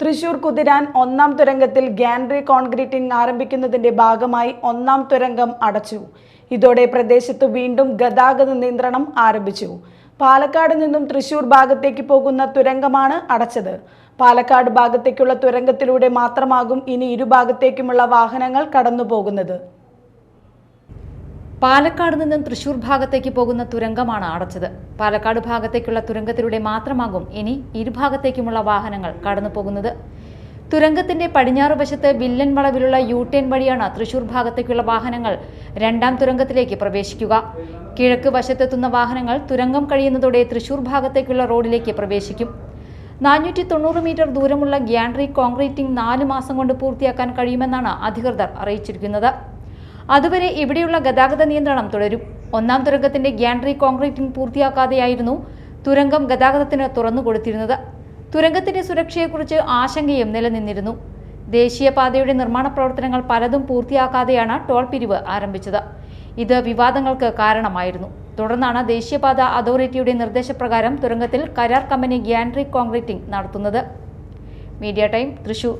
തൃശൂർ കുതിരാൻ ഒന്നാം തുരങ്കത്തിൽ ഗാൻഡ്രി കോൺക്രീറ്റിംഗ് ആരംഭിക്കുന്നതിന്റെ ഭാഗമായി ഒന്നാം തുരങ്കം അടച്ചു. ഇതോടെ പ്രദേശത്ത് വീണ്ടും ഗതാഗത നിയന്ത്രണം ആരംഭിച്ചു. പാലക്കാട് നിന്നും തൃശൂർ ഭാഗത്തേക്ക് പോകുന്ന തുരങ്കമാണ് അടച്ചത്. പാലക്കാട് ഭാഗത്തേക്കുള്ള തുരങ്കത്തിലൂടെ മാത്രമാകും ഇനി ഇരുഭാഗത്തേക്കുമുള്ള വാഹനങ്ങൾ കടന്നു പോകുന്നത് പാലക്കാട് നിന്നും തൃശൂർ ഭാഗത്തേക്ക് പോകുന്ന തുരങ്കമാണ് അടച്ചത്. പാലക്കാട് ഭാഗത്തേക്കുള്ള തുരങ്കത്തിലൂടെ മാത്രമാകും ഇനി ഇരുഭാഗത്തേക്കുമുള്ള വാഹനങ്ങൾ കടന്നു പോകുന്നത് തുരങ്കത്തിന്റെ പടിഞ്ഞാറ് വശത്ത് വില്ലൻ വളവിലുള്ള യു ടേൺ വഴിയാണ് തൃശൂർ ഭാഗത്തേക്കുള്ള വാഹനങ്ങൾ രണ്ടാം തുരങ്കത്തിലേക്ക് പ്രവേശിക്കുക. കിഴക്ക് വശത്തെത്തുന്ന വാഹനങ്ങൾ തുരങ്കം കഴിയുന്നതോടെ തൃശൂർ ഭാഗത്തേക്കുള്ള റോഡിലേക്ക് പ്രവേശിക്കും. നാനൂറ്റി തൊണ്ണൂറ് മീറ്റർ ദൂരമുള്ള ഗ്യാൻട്രി കോൺക്രീറ്റിംഗ് നാല് മാസം കൊണ്ട് പൂർത്തിയാക്കാൻ കഴിയുമെന്നാണ് അധികൃതർ അറിയിച്ചിരിക്കുന്നത്. അതുവരെ ഇവിടെയുള്ള ഗതാഗത നിയന്ത്രണം തുടരും. ഒന്നാം തുരങ്കത്തിന്റെ ഗ്യാൻഡറി കോൺക്രീറ്റിംഗ് പൂർത്തിയാക്കാതെയായിരുന്നു തുരങ്കം ഗതാഗതത്തിന് തുറന്നുകൊടുത്തിരുന്നത് തുരങ്കത്തിന്റെ സുരക്ഷയെക്കുറിച്ച് ആശങ്കയും നിലനിന്നിരുന്നു. ദേശീയപാതയുടെ നിർമ്മാണ പ്രവർത്തനങ്ങൾ പലതും പൂർത്തിയാക്കാതെയാണ് ടോൾ പിരിവ് ആരംഭിച്ചത്. ഇത് വിവാദങ്ങൾക്ക് കാരണമായിരുന്നു. തുടർന്നാണ് ദേശീയപാത അതോറിറ്റിയുടെ നിർദ്ദേശപ്രകാരം തുരങ്കത്തിൽ കരാർ കമ്പനി ഗ്യാൻഡ്രി കോൺക്രീറ്റിംഗ് നടത്തുന്നത്. Media time Thrissur.